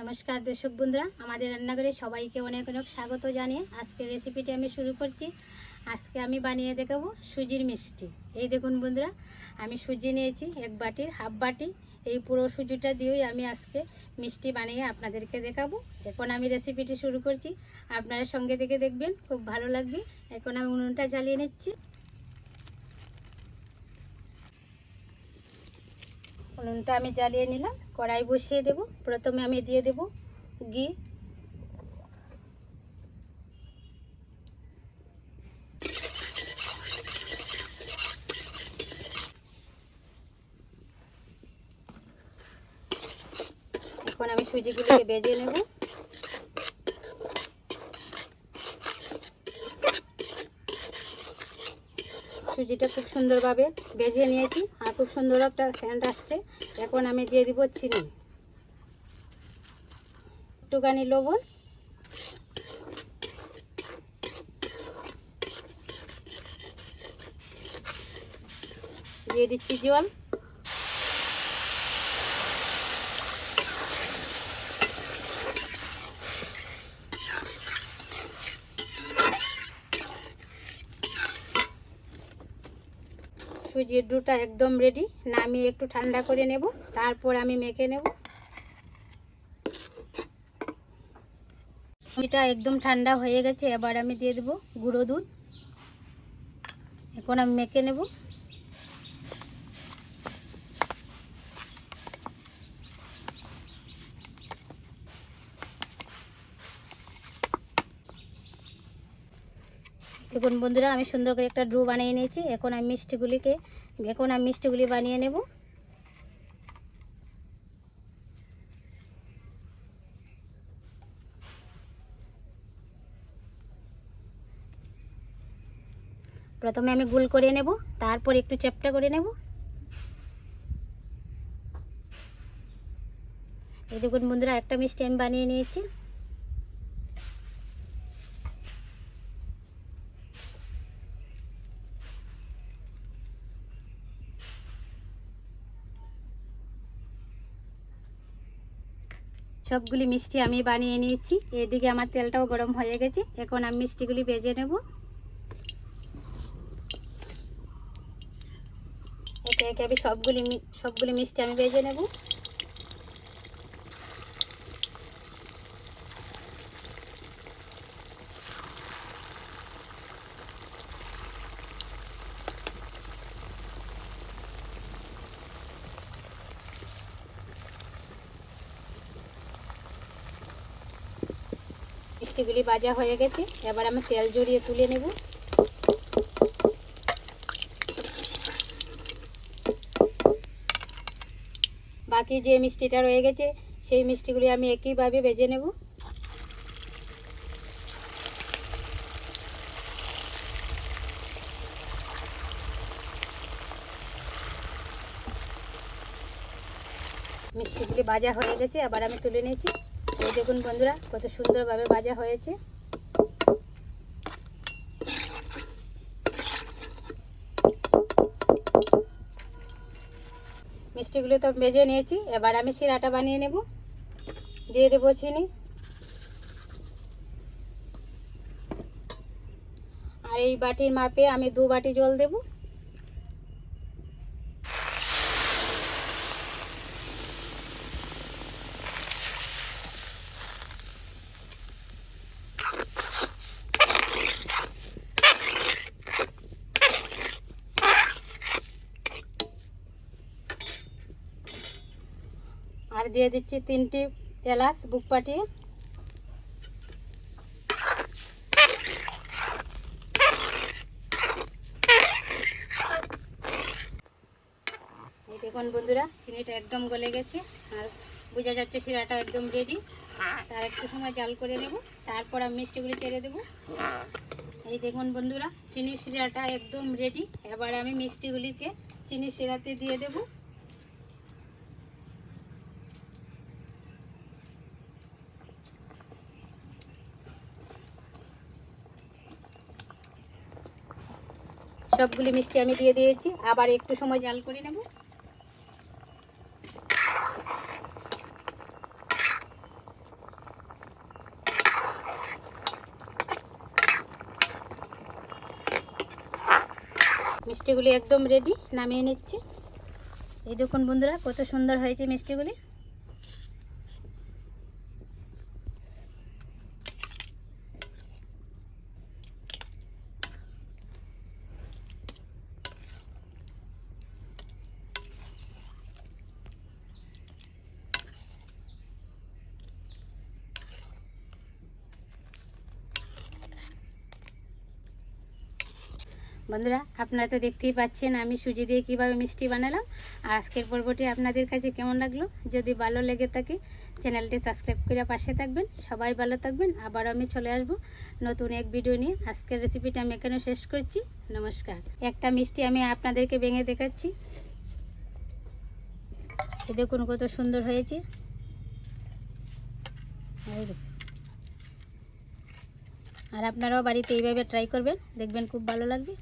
নমস্কার দর্শক বন্ধুরা, আমাদের রান্নাঘরে সবাইকে অনেক অনেক স্বাগত জানিয়ে আজকে রেসিপিটি আমি শুরু করছি। আজকে আমি বানিয়ে দেখাবো সুজির মিষ্টি। এই দেখুন বন্ধুরা, আমি সুজি নিয়েছি এক বাটির হাফ বাটি। এই পুরো সুজিটা দিয়েই আমি আজকে মিষ্টি বানিয়ে আপনাদেরকে দেখাবো। এখন আমি রেসিপিটি শুরু করছি। আপনারা সঙ্গে থেকে দেখবেন, খুব ভালো লাগবে। এখন আমি উনুনটা জ্বালিয়ে নিচ্ছি। উনুনটা আমি জ্বালিয়ে নিলাম। কড়াই বসিয়ে দেব। প্রথমে আমি দিয়ে দেব ঘি। এখন আমি সুজিগুলোকে বেজে নেব। সুজিটা খুব সুন্দরভাবে ভেজে নিয়েছি আর খুব সুন্দর একটা স্যান্ড আসছে। এখন আমি দিয়ে দিব চিনি। একটুখানি লবণ। দিয়ে দিচ্ছি জল। সুজির ডুটা একদম রেডি নামিয়ে একটু ঠান্ডা করে নেব, তারপর আমি মেখে নেব। এটা একদম ঠান্ডা হয়ে গেছে, এবার আমি দিয়ে দেবো গুঁড়ো দুধ। এখন আমি মেখে নেব। দেখুন বন্ধুরা, আমি সুন্দর করে একটা ড্রু বানিয়ে নিয়েছি। এখন আমি মিষ্টিগুলিকে, এখন আমি মিষ্টিগুলি বানিয়ে নেব। প্রথমে আমি গোল করে নেব, তারপর একটু চ্যাপটা করে নেব। এই দেখুন বন্ধুরা, একটা মিষ্টি আমি বানিয়ে নিয়েছি। সবগুলি মিষ্টি আমি বানিয়ে নিয়েছি। এদিকে আমার তেলটাও গরম হয়ে গেছে। এখন আমি মিষ্টিগুলি বেজে নেব। একে একে আমি সবগুলি সবগুলি মিষ্টি আমি বেজে নেব। মিষ্টিগুলি ভাজা হয়ে গেছে। এবার আমি তেল জড়িয়ে তুলে নেব। বাকি যে মিষ্টিটা রয়ে গেছে, সেই মিষ্টিগুলি আমি একইভাবে ভেজে নেব। মিষ্টিগুলি ভাজা হয়ে গেছে আবার আমি তুলে নিয়েছি। এই দেখুন বন্ধুরা, কত সুন্দরভাবে ভাজা হয়েছে। মিষ্টিগুলো তো ভেজে নিয়েছি, এবার আমি শিরাটা বানিয়ে নেব। দিয়ে দেবো চিনি। আর এই বাটির মাপে আমি দু বাটি জল দেবো। আর দিয়ে দিচ্ছি তিনটি এলাচ বুক এই দেখুন বন্ধুরা, চিনিটা একদম গলে গেছে, আর বোঝা যাচ্ছে শিরাটা একদম রেডি তার একটু সময় জাল করে নেব, তারপর আমি মিষ্টিগুলি ছেড়ে দেবো। এই দেখুন বন্ধুরা চিনি শিরাটা একদম রেডি এবার আমি মিষ্টিগুলিকে চিনি শিরাতে দিয়ে দেবো। সবগুলি মিষ্টি আমি দিয়ে দিয়েছি। আবার একটু সময় জাল করে নেব। মিষ্টিগুলি একদম রেডি নামিয়ে নিচ্ছি। এই দেখুন বন্ধুরা, কত সুন্দর হয়েছে মিষ্টিগুলি। বন্ধুরা, আপনারা তো দেখতেই পাচ্ছেন আমি সুজি দিয়ে কীভাবে মিষ্টি বানালাম। আর আজকের পর্বটি আপনাদের কাছে কেমন লাগল? যদি ভালো লেগে থাকে, চ্যানেলটি সাবস্ক্রাইব করে পাশে থাকবেন। সবাই ভালো থাকবেন, আবার আমি চলে আসব নতুন এক ভিডিও নিয়ে। আজকের রেসিপিটা আমি এখানে শেষ করছি। নমস্কার। একটা মিষ্টি আমি আপনাদেরকে ভেঙে দেখাচ্ছি। দেখুন কত সুন্দর হয়েছে। আর আপনারাও বাড়িতে এইভাবে ট্রাই করবেন, দেখবেন খুব ভালো লাগবে।